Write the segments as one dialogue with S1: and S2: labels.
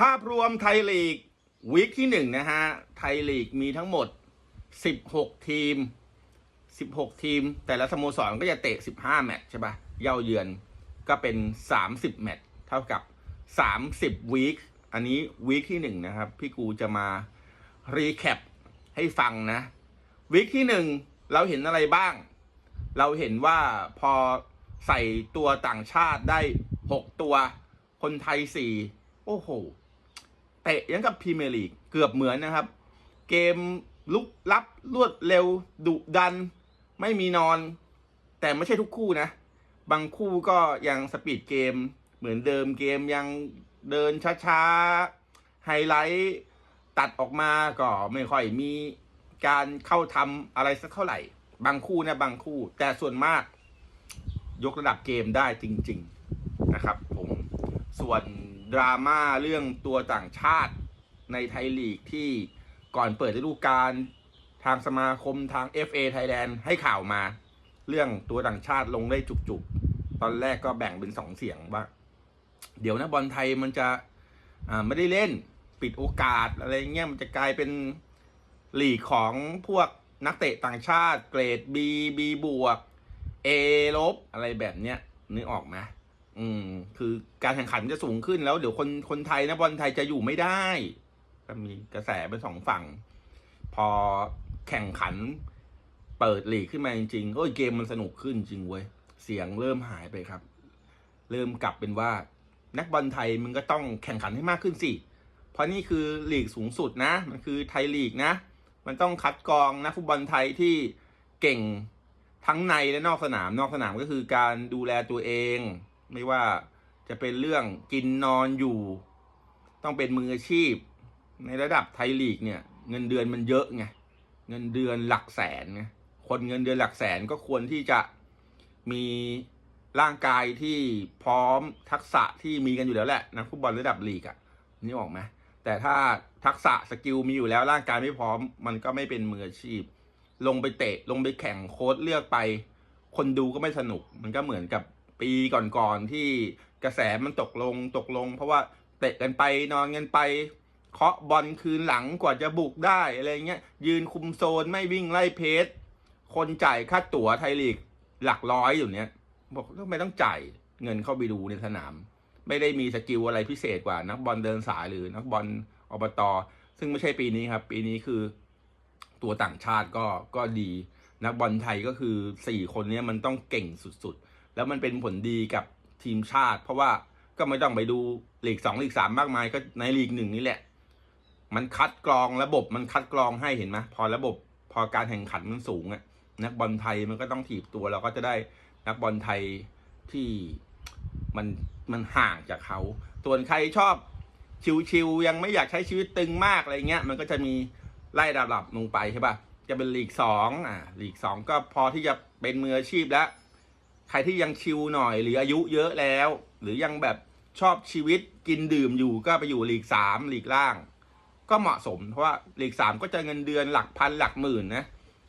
S1: ภาพรวมไทยลีกวีคที่หนึ่งนะฮะ ไทยลีกมีทั้งหมด 16 ทีม 16 ทีม แต่ละสโมสรก็จะเตะ 15 แมตช์ใช่ปะเย่าเยือนก็เป็น 30 แมตช์เท่ากับ 30 วีค อันนี้วีคที่หนึ่งนะครับ พี่กูจะมารีแคปให้ฟังนะ วีคที่หนึ่งเราเห็นอะไรบ้าง เราเห็นว่าพอใส่ตัวต่างชาติได้ 6 ตัว คนไทย 4 โอ้โห เตะยังกับพรีเมียร์ลีกเกือบเหมือนนะครับ เกมลุกลับรวดเร็วดุดัน ไม่มีนอน แต่ไม่ใช่ทุกคู่นะ บางคู่ก็ยังสปีดเกมเหมือนเดิมเกมยังเดินช้าๆ ไฮไลท์ตัดออกมาก็ไม่ค่อยมีการเข้าทำอะไรสักเท่าไหร่ บางคู่นะบางคู่ แต่ส่วนมากยกระดับเกมได้จริง ๆ นะครับ ผมส่วน ดราม่าเรื่องตัวต่างชาติในไทยลีกที่ก่อนเปิดฤดูกาลทางสมาคมทาง FA Thailand ให้ข่าวมา เรื่องตัวต่างชาติลงได้จุกๆ ตอนแรกก็แบ่งเป็นสองเสียงว่า เดี๋ยวนะบอลไทยมันจะไม่ได้เล่นปิดโอกาสอะไรเงี้ยมันจะกลายเป็นลีกของพวกนักเตะต่างชาติเกรด B B บวก A ลบอะไรแบบเนี้ยนึกออกไหม อืม คือการแข่งขันมันจะสูงขึ้นแล้วเดี๋ยวคนคนไทยนะบอลไทยจะอยู่ไม่ได้ก็มีกระแสเป็นสองฝั่ง พอแข่งขันเปิดหลีกขึ้นมาจริงๆโอ้ยเกมมันสนุกขึ้นจริงเว้ย เสียงเริ่มหายไปครับ เริ่มกลับเป็นว่า นักบอลไทยมันก็ต้องแข่งขันให้มากขึ้นสิ เพราะนี่คือลีกสูงสุดนะ มันคือไทยลีกนะ มันต้องคัดกรองนักฟุตบอลไทยที่เก่งทั้งในและนอกสนาม นอกสนามก็คือการดูแลตัวเอง ไม่ว่าจะเป็นเรื่องกินนอนอยู่ ต้องเป็นมืออาชีพ ในระดับไทยลีกเนี่ย เงินเดือนมันเยอะไงเงินเดือนหลักแสนไงคนเงินเดือนหลักแสนก็ควรที่จะมีร่างกายที่พร้อมทักษะที่มีกันอยู่แล้วแหละนักฟุตบอลระดับลีกอะ่ะนี่ออกไหมแต่ถ้าทักษะสกิลมีอยู่แล้วร่างกายไม่พร้อม มันก็ไม่เป็นมืออาชีพ ลงไปเตะลงไปแข่งโค้ดเลือกไป คนดูก็ไม่สนุก มันก็เหมือนกับ ปีก่อนๆที่กระแสมันตกลงตกลง เพราะว่าเตะกันไปนอนกันไปเคาะบอลคืนหลังกว่าจะบุกได้อะไรเงี้ยยืนคุมโซนไม่วิ่งไล่เพจคนจ่ายค่าตั๋วไทยลีกหลักร้อยอยู่เนี้ยบอกทำไมต้องจ่ายเงินเข้าไปดูในสนาม ไม่ได้มีสกิลอะไรพิเศษกว่านักบอลเดินสายหรือนักบอลอบตซึ่งไม่ใช่ปีนี้ครับ ปีนี้คือ ตัวต่างชาติก็ก็ดี นักบอลไทยก็คือสี่คนนี้มันต้องเก่งสุดๆ แล้วมันเป็นผลดีกับทีมชาติ เพราะว่าก็ไม่ต้องไปดูลีกสองลีกสามมากมายก็ในลีกหนึ่งนี่แหละ มันคัดกรองระบบมันคัดกรองให้เห็นไหมพอระบบพอการแข่งขันมันสูงอะนักบอลไทยมันก็ต้องถีบตัวเราก็จะได้นักบอลไทยที่มันมันห่างจากเขา ส่วนใครชอบชิวๆยังไม่อยากใช้ชีวิตตึงมากอะไรเงี้ย มันก็จะมีไล่ระดับลงไปใช่ปะจะเป็นลีกสองอ่าลีกสองก็พอที่จะเป็นมืออาชีพแล้ว ใครที่ยังชิวหน่อยหรืออายุเยอะแล้ว หรือยังแบบชอบชีวิตกินดื่มอยู่ก็ไปอยู่ลีกสามลีกล่าง ก็เหมาะสมเพราะว่าลีกสามก็จะเงินเดือนหลักพันหลักหมื่นนะ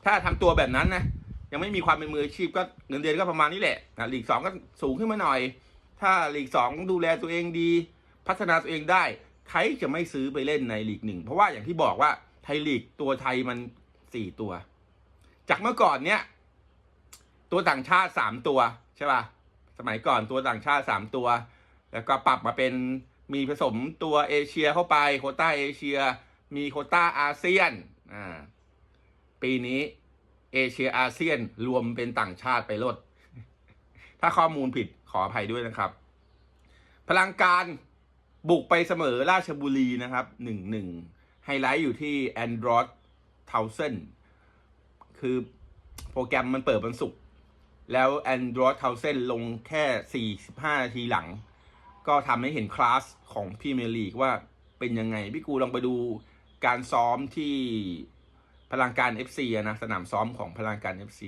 S1: ถ้าทำตัวแบบนั้นนะยังไม่มีความเป็นมืออาชีพก็เงินเดือนก็ประมาณนี้แหละนะลีกสองก็สูงขึ้นมาหน่อย ถ้าลีกสองดูแลตัวเองดี พัฒนาตัวเองได้ ใครจะไม่ซื้อไปเล่นในลีกหนึ่งเพราะว่าอย่างที่บอกว่าไทยลีกตัวไทยมันสี่ตัว จากเมื่อก่อนเนี้ย ตัวต่างชาติสามตัวใช่ป่ะสมัยก่อนตัวต่างชาติสามตัว แล้วก็ปรับมาเป็นมีผสมตัวเอเชียเข้าไปโคต้าเอเชีย มีโคต้าอาเซียนอ่าปีนี้เอเชียอาเซียนรวมเป็นต่างชาติไปลด ถ้าข้อมูลผิดขออภัยด้วยนะครับ พลังการบุกไปเสมอราชบุรีนะครับหนึ่งหนึ่งไฮไลท์อยู่ที่แอนดรอ t เทาเซนคือโปรแกรมมันเปิดวันศุกร์ แล้วแอนดรอ t เทาเซนลงแค่ 45 นาทีหลัง ก็ทำให้เห็นคลาสของพรีเมียร์ลีกว่าเป็นยังไง พี่กูลองไปดูการซ้อมที่พลังการ FC นะ สนามซ้อมของพลังการ FC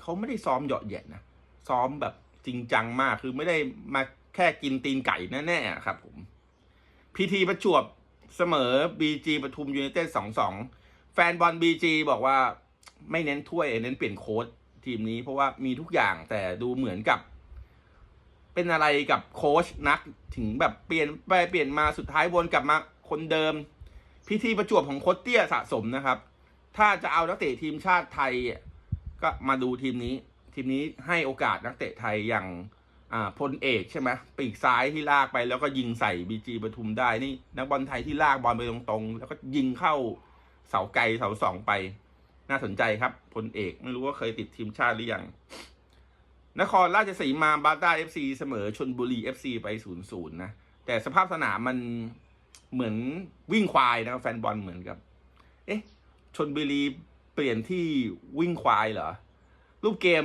S1: เขาไม่ได้ซ้อมเหยาะแหยะนะ ซ้อมแบบจริงจังมากคือไม่ได้มาแค่กินตีนไก่แน่ๆครับผมพีทีประจวบเสมอ BG ปทุมยูไนเต็ดสองสองแฟนบอล BG บอกว่าไม่เน้นถ้วยเน้นเปลี่ยนโค้ด ทีมนี้เพราะว่ามีทุกอย่างแต่ดูเหมือนกับ เป็นอะไรกับโค้ชนักถึงแบบเปลี่ยนไปเปลี่ยนมาสุดท้ายวนกลับมาคนเดิม พิธีประจวบของโค้ชเตี้ยสะสมนะครับ ถ้าจะเอานักเตะทีมชาติไทยก็มาดูทีมนี้ ทีมนี้ให้โอกาสนักเตะไทยอย่างพลเอกใช่ไหมปีกซ้ายที่ลากไปแล้วก็ยิงใส่บีจีปทุมได้นี่นักบอลไทยที่ลากบอลไปตรงๆ แล้วก็ยิงเข้าเสาไกลเสาสองไป น่าสนใจครับพลเอกไม่รู้ว่าเคยติดทีมชาติหรือยัง นครราชสีมาบาต้าเอฟซีเสมอชนบุรีเอฟซีไปศูนย์ศูนย์นะ แต่สภาพสนามมันเหมือนวิ่งควายนะครับแฟนบอลเหมือนกับ เอ๊ะชนบุรีเปลี่ยนที่วิ่งควายเหรอรูปเกม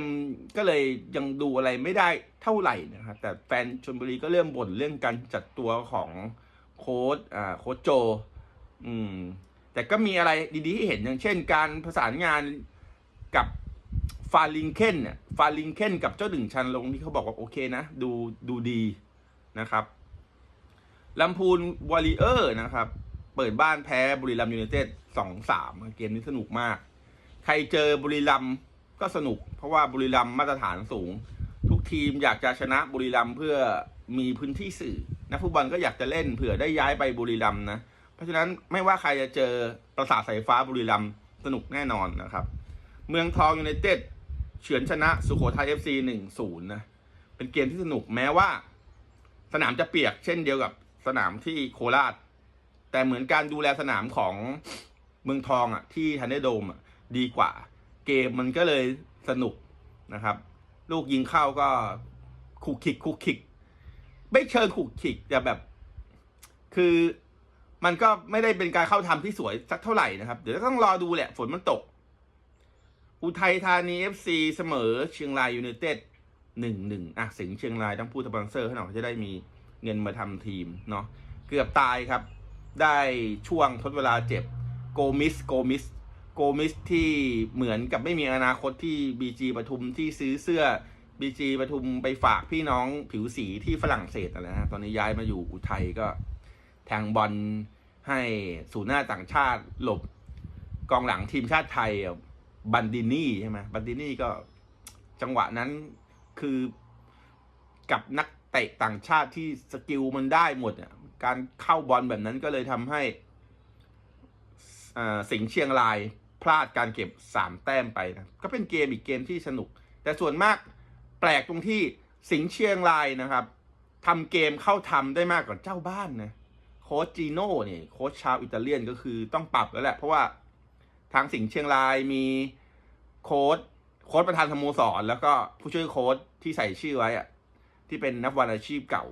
S1: ก็เลยยังดูอะไรไม่ได้เท่าไหร่นะครับแต่แฟนชนบุรีก็เริ่มบ่นเรื่องการจัดตัวของโค้ดอ่าโค้ดโจ อืม แต่ก็มีอะไรดีๆให้เห็นอย่างเช่น การประสานงานกับฟาลิงเคนเนี่ยฟาลิงเคนกับเจ้าดึงชันลงที่เขาบอกว่า โอเคนะ ดูดูดีนะครับลำพูนวอริเออร์นะครับ เปิดบ้านแพ้บุรีรัมยูไนเต็ดสองสามเกมนี้สนุกมาก ใครเจอบุรีรัมก็สนุก เพราะว่าบุรีรัมมาตรฐานสูง ทุกทีมอยากจะชนะบุรีรัมเพื่อมีพื้นที่สื่อ นักฟุตบอลก็อยากจะเล่นเผื่อได้ย้ายไปบุรีรัมนะ เพราะฉะนั้นไม่ว่าใครจะเจอประสาทสายฟ้าบุรีรัมย์สนุกแน่นอนนะครับ เมืองทองยูไนเต็ดเฉือนชนะสุโขทัยเอฟซีหนึ่งศูนย์นะ เป็นเกมที่สนุกแม้ว่า สนามจะเปียกเช่นเดียวกับสนามที่โคราช แต่เหมือนการดูแลสนามของเมืองทองอะ ที่ทันเดโดมอะดีกว่า เกมมันก็เลยสนุกนะครับ ลูกยิงเข้าก็คุกคิกคุกคิก ไม่เชิงคุกคิกแต่แบบ คือ มันก็ไม่ได้เป็นการเข้าทำที่สวยสักเท่าไหร่นะครับ เดี๋ยวต้องรอดูแหละ ฝนมันตก อุทัยธานีเอฟซีเสมอเชียงรายยูไนเต็ดหนึ่งหนึ่งอะสิงเชียงรายต้องพูดสปอนเซอร์ให้หน่อยจะได้มีเงินมาทำทีมเนาะเกือบตายครับ ได้ช่วงทดเวลาเจ็บโกมิสโกมิสโกมิสที่เหมือนกับไม่มีอนาคตที่บีจีปทุมที่ซื้อเสื้อบีจีปทุมไปฝากพี่น้องผิวสีที่ฝรั่งเศสอะไรนะตอนนี้ย้ายมาอยู่อุทัยก็ แทงบอลให้ศูนย์หน้าต่างชาติหลบกองหลังทีมชาติไทยบันดินี่ใช่ไหมบันดินี่ก็จังหวะนั้นคือกับนักเตะต่างชาติที่สกิลมันได้หมดอะการเข้าบอลแบบนั้นก็เลยทำให้สิงเชียงรายพลาดการเก็บสามแต้มไปนะก็เป็นเกมอีกเกมที่สนุก แต่ส่วนมากแปลกตรงที่สิงเชียงรายนะครับทำเกมเข้าทำได้มากกว่าเจ้าบ้านนะ โค้ชจีโน่เนี่ยโค้ชชาวอิตาเลียนก็คือต้องปรับแล้วแหละ เพราะว่าทางสิงห์เชียงรายมีโค้ชโค้ชประธานสโมสร แล้วก็ผู้ช่วยโค้ชที่ใส่ชื่อไว้อะที่เป็นนักบอลอาชีพเก่า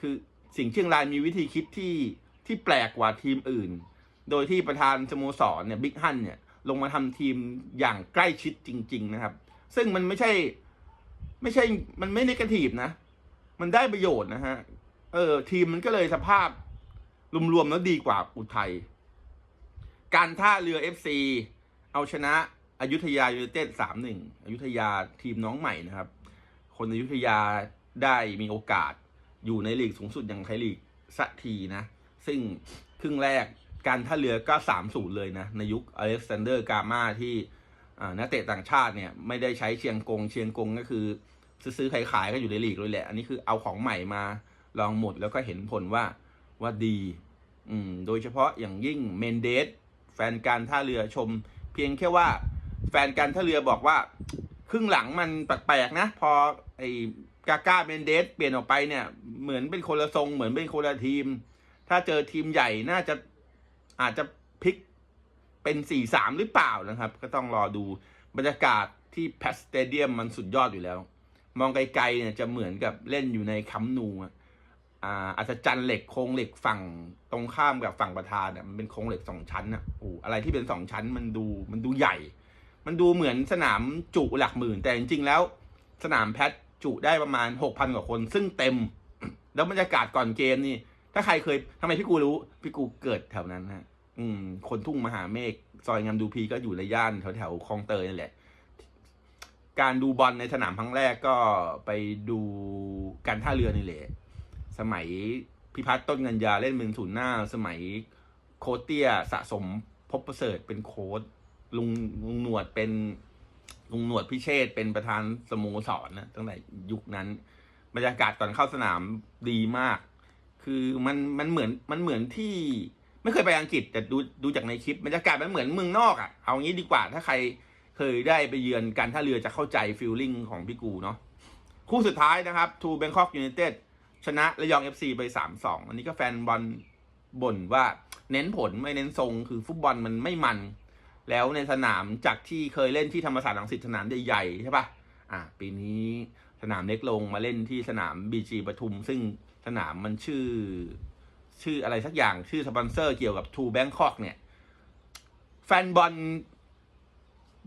S1: คือสิงห์เชียงรายมีวิธีคิดที่ที่แปลกกว่าทีมอื่น โดยที่ประธานสโมสรเนี่ยบิ๊กฮันเนี่ยลงมาทำทีมอย่างใกล้ชิดจริง ๆ นะครับ ซึ่งมันไม่ใช่ ไม่ใช่ มันไม่นกาทีฟนะ มันได้ประโยชน์นะฮะ เออ ทีมมันก็เลยสภาพ รวมๆแล้วดีกว่าอุทัย การท่าเรือ FC เอาชนะอยุธยายูไนเต็ดสามหนึ่งอยุธยาทีมน้องใหม่นะครับ คนอยุธยาได้มีโอกาสอยู่ในลีกสูงสุดอย่างไทยลีกสักทีนะ ซึ่งครึ่งแรกการท่าเรือก็สามศูนย์เลยนะ ในยุคอเล็กซานเดอร์กามาที่อ่านักเตะต่างชาติเนี่ยไม่ได้ใช้เชียงกง เชียงกงก็คือ ซื้อๆขายก็อยู่ในลีกเลยแหละ อันนี้คือเอาของใหม่มาลองหมดแล้วก็เห็นผลว่าว่าดี อืมโดยเฉพาะอย่างยิ่งเมนเดสแฟนการท่าเรือชม เพียงแค่ว่า แฟนการท่าเรือบอกว่า ครึ่งหลังมันแปลกๆนะ พอไอ้กาก้าเมนเดสเปลี่ยนออกไปเนี่ย เหมือนเป็นคนละทรง เหมือนเป็นคนละทีม ถ้าเจอทีมใหญ่น่าจะอาจจะพลิกเป็นสี่สามหรือเปล่านะครับ ก็ต้องรอดูบรรยากาศที่แพสเตเดียมมันสุดยอดอยู่แล้ว มองไกลๆเนี่ยจะเหมือนกับเล่นอยู่ในคัมนูอะ อาอัศจรรย์เหล็กโครงเหล็กฝั่งตรงข้ามกับฝั่งประธานอะมันเป็นโครงเหล็กสองชั้นอะโอ้อะไรที่เป็นสองชั้นมันดูมันดูใหญ่ มันดูเหมือนสนามจุหลักหมื่น แต่จริงๆแล้ว สนามแพทจุได้ประมาณหกพันกว่าคน ซึ่งเต็ม แล้วบรรยากาศก่อนเกมนี่ ถ้าใครเคยทำไมพี่กูรู้ พี่กูเกิดแถวนั้นฮะ อืม คนทุ่งมหาเมฆซอยงามดูพีก็อยู่ในย่านแถวแถวคลองเตยนั่นแหละ การดูบอลในสนามครั้งแรกก็ไปดูการท่าเรือนี่แหละ สมัยพิพัฒน์ต้นเงินยาเล่นเป็นศูนย์หน้า สมัยโคเตียสะสมพบประเสริฐเป็นโค้ดลุงลุงหนวดเป็นลุงหนวดพิเชษเป็นประธานสโมสรนะตั้งแต่ยุคนั้น บรรยากาศก่อนเข้าสนามดีมาก คือมันมันเหมือนมันเหมือนที่ไม่เคยไปอังกฤษแต่ดูดูจากในคลิปบรรยากาศมันเหมือนเมืองนอกอะ่ะเอางี้ดีกว่าถ้าใครเคยได้ไปเยือนการท่าเรือจะเข้าใจฟีลลิ่งของพี่กูเนาะคู่สุดท้ายนะครับทูแบงคอกยู n นเต็ด ชนะระยอง FC ไป 3-2 อันนี้ก็แฟนบอลบ่นว่าเน้นผลไม่เน้นทรงคือฟุตบอลมันไม่มัน แล้วในสนามจากที่เคยเล่นที่ธรรมศาสตร์ลังสิตสนามใหญ่ๆใช่ปะอะปีนี้สนามเล็กลงมาเล่นที่สนามบีจีปทุม ซึ่งสนามมันชื่อ ชื่ออะไรสักอย่างชื่อสปอนเซอร์เกี่ยวกับทูแบงคอกเนี่ย แฟนบอล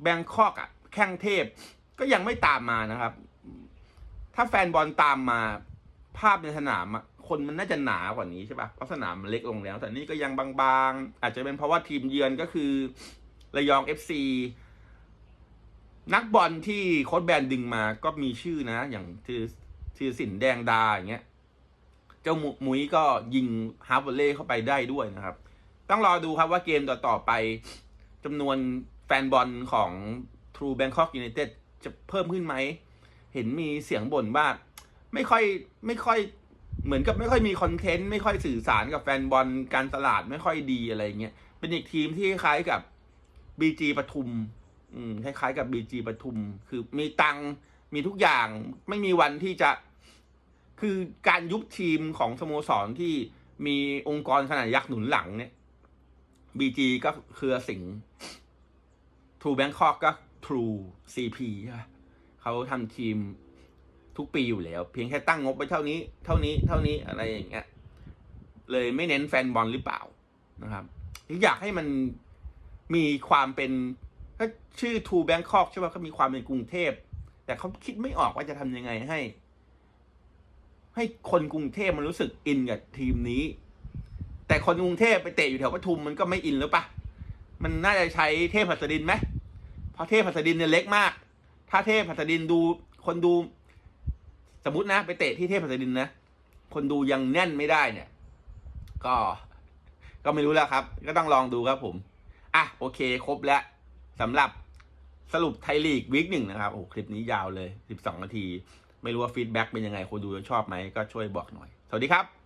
S1: แบงคอกอะ แข้งเทพก็ยังไม่ตามมานะครับ ถ้าแฟนบอลตามมา ภาพในสนามอะคนมันน่าจะหนากว่านี้ใช่ปะเพราะสนามมันเล็กลงแล้ว แต่นี่ก็ยังบางๆ อาจจะเป็นเพราะว่าทีมเยือนก็คือระยอง FC นักบอลที่โค้ชแบนดึงมาก็มีชื่อนะ อย่างทีทีสินแดงดาอย่างเงี้ย เจ้าหมุมุ้ยก็ยิงฮาร์บเล่เข้าไปได้ด้วยนะครับ ต้องรอดูครับว่าเกมต่อๆไปจำนวนแฟนบอลของ True Bangkok United จะเพิ่มขึ้นไหม เห็นมีเสียงบ่นว่า ไม่ค่อยไม่ค่อยเหมือนกับไม่ค่อยมีคอนเทนต์ไม่ค่อยสื่อสารกับแฟนบอลการตลาดไม่ค่อยดีอะไรเงี้ยเป็นอีกทีมที่คล้ายกับ BG ปทุม อืมคล้ายๆกับ BG ปทุม คือมีตังมีทุกอย่างไม่มีวันที่จะ คือการยุบทีมของสโมสรที่มีองค์กรขนาดยักษ์หนุนหลังเนี่ย BG ก็เครือสิงห์ True Bangkok ก็ True CP ใช่ปะเขาทำทีม ทุกปีอยู่แล้ว เพียงแค่ตั้งงบไปเท่านี้ เท่านี้เท่านี้อะไรอย่างเงี้ยเลยไม่เน้นแฟนบอลหรือเปล่านะครับอยากให้มันมีความเป็นก็ชื่อ True Bangkok ใช่ป่ะเขามีความเป็นกรุงเทพ แต่เขาคิดไม่ออกว่าจะทำยังไงให้ ให้คนกรุงเทพมันรู้สึกอินกับทีมนี้ แต่คนกรุงเทพไปเตะอยู่แถวปทุมมันก็ไม่อินหรือปะมันน่าจะใช้เทพหัสดินไหมเพราะเทพหัสดินเนี่ยเล็กมาก ถ้าเทพหัสดินดูคนดู สมมตินะ ไปเตะที่เทพหัสดินนะ คนดูยังแน่นไม่ได้เนี่ย ก็ก็ไม่รู้แล้วครับ ก็ต้องลองดูครับผม อะโอเค ครบแล้วสำหรับสรุปไทยลีกวีคหนึ่งนะครับ โอ้คลิปนี้ยาวเลย 12 นาที ไม่รู้ว่าฟีดแบ็กเป็นยังไง คนดูชอบไหม ก็ช่วยบอกหน่อย สวัสดีครับ